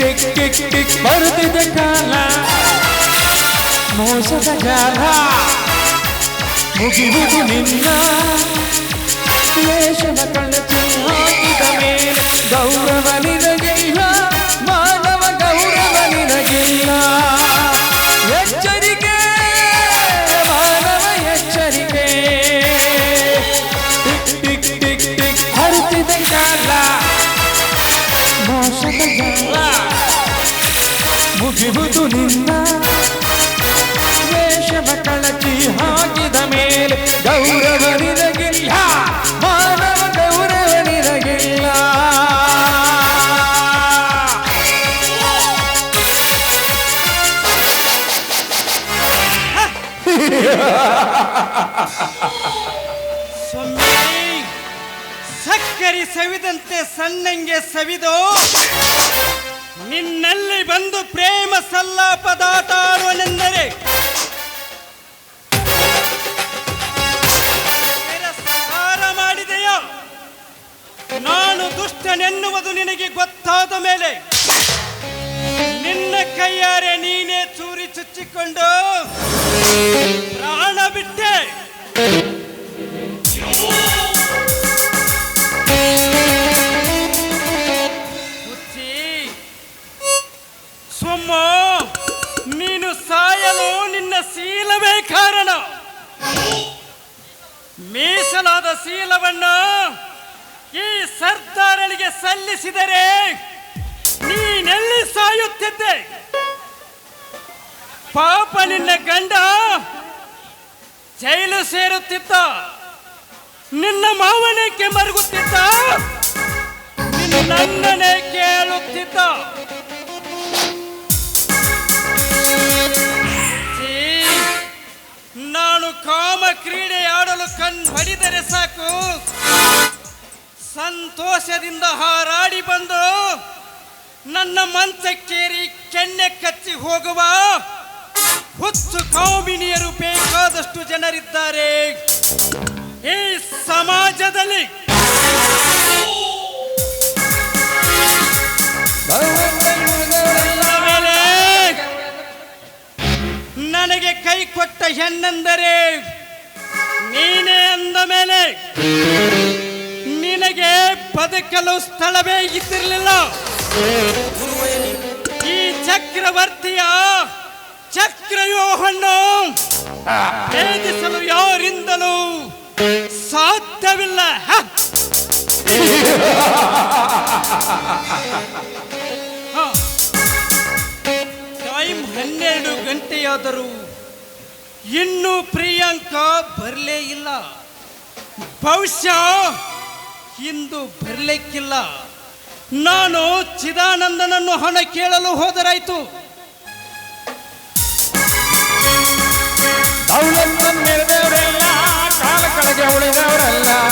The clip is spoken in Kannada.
ಟಿಕ್ ಟಿಕ್ ಟಿಕ್ ಬರುತ್ತಿದೆ ಕಾಲ. ಮೋಸದ ಜಾಲ ಮುಗಿಯುವುದು ನಿನ್ನ. ಕಳಚಿ ಹಾಕಿದ ಮೇಲೆ ಗೌರವ ಮುಗಿಯುವುದು ನಿನ್ನ. ವೇಷವ ಕಳಚಿ ಹಾಕಿದ ಮೇಲೆ ಗೌರವ ನಿನಗಿಲ್ಲ ಮಾನವ ಗೌರವ ನಿನಗಿಲ್ಲ ಸಕ್ಕರೆ ಸವಿದಂತೆ ಸಣ್ಣಂಗೆ ಸವಿದು. ನಿನ್ನಲ್ಲಿ ಬಂದು ಪ್ರೇಮ ಸಲ್ಲಾಪದಾಟಾಡುವನೆಂದರೆ ತಿರಸ್ಕಾರ ಮಾಡಿದೆಯಾ? ನಾನು ದುಷ್ಟನೆನ್ನುವುದು ನಿನಗೆ ಗೊತ್ತಾದ ಮೇಲೆ ನಿನ್ನ ಕೈಯಾರೆ ನೀನೇ ಚೂರಿ ಚುಚ್ಚಿಕೊಂಡು ಪ್ರಾಣ ಬಿಟ್ಟೆ. ಶೀಲವೇ ಕಾರಣ. ಮೀಸಲಾದ ಶೀಲವನ್ನು ಈ ಸರ್ದಾರನಿಗೆ ಸಲ್ಲಿಸಿದರೆ ನೀನೆಲ್ಲಿ ಸಾಯುತ್ತಿದ್ದೆ? ಪಾಪ ನಿನ್ನ ಗಂಡ ಜೈಲು ಸೇರುತ್ತಿದ್ದ ನಿನ್ನ ಮಾವನೇಕೆ ಮರುಗುತ್ತಿದ್ದ ನನ್ನನೇ ಕೇಳುತ್ತಿದ್ದ ಕಣ್ಣು ಕಣ್ ಹೊಡಿದರೆ ಸಾಕು. ಸಂತೋಷದಿಂದ ಹಾರಾಡಿ ಬಂದು ನನ್ನ ಮಂಚಕ್ಕೇರಿ ಕೆನ್ನೆ ಕಚ್ಚಿ ಹೋಗುವ ಹುಚ್ಚು ಕಾಮಿನಿಯರು ಬೇಕಾದಷ್ಟು ಜನರಿದ್ದಾರೆ. ಈ ಸಮಾಜದಲ್ಲಿ ನನಗೆ ಕೈ ಕೊಟ್ಟ ಹೆಣ್ಣೆಂದರೆ ನೀನೇ ಅಂದ ಮೇಲೆ ನಿನಗೆ ಬದುಕಲು ಸ್ಥಳವೇ ಇದ್ದಿರಲಿಲ್ಲ. ಈ ಚಕ್ರವರ್ತಿಯ ಚಕ್ರವ್ಯೂಹವನ್ನು ಭೇದಿಸಲು ಯಾರಿಂದಲೂ ಸಾಧ್ಯವಿಲ್ಲ. ಟೈಮ್ ಹನ್ನೆರಡು ಗಂಟೆಯಾದರೂ ಇನ್ನೂ ಪ್ರಿಯಾಂಕಾ ಬರಲೇ ಇಲ್ಲ. ಭವಿಷ್ಯ ಇಂದು ಬರಲಿಕ್ಕಿಲ್ಲ. ನಾನು ಚಿದಾನಂದನನ್ನು ಹಣ ಕೇಳಲು ಹೋದರಾಯ್ತು. ಅವಳನ್ನು ಮೆರೆದವರೆಲ್ಲ ಕಾಲ ಉಳಿದವರಲ್ಲ.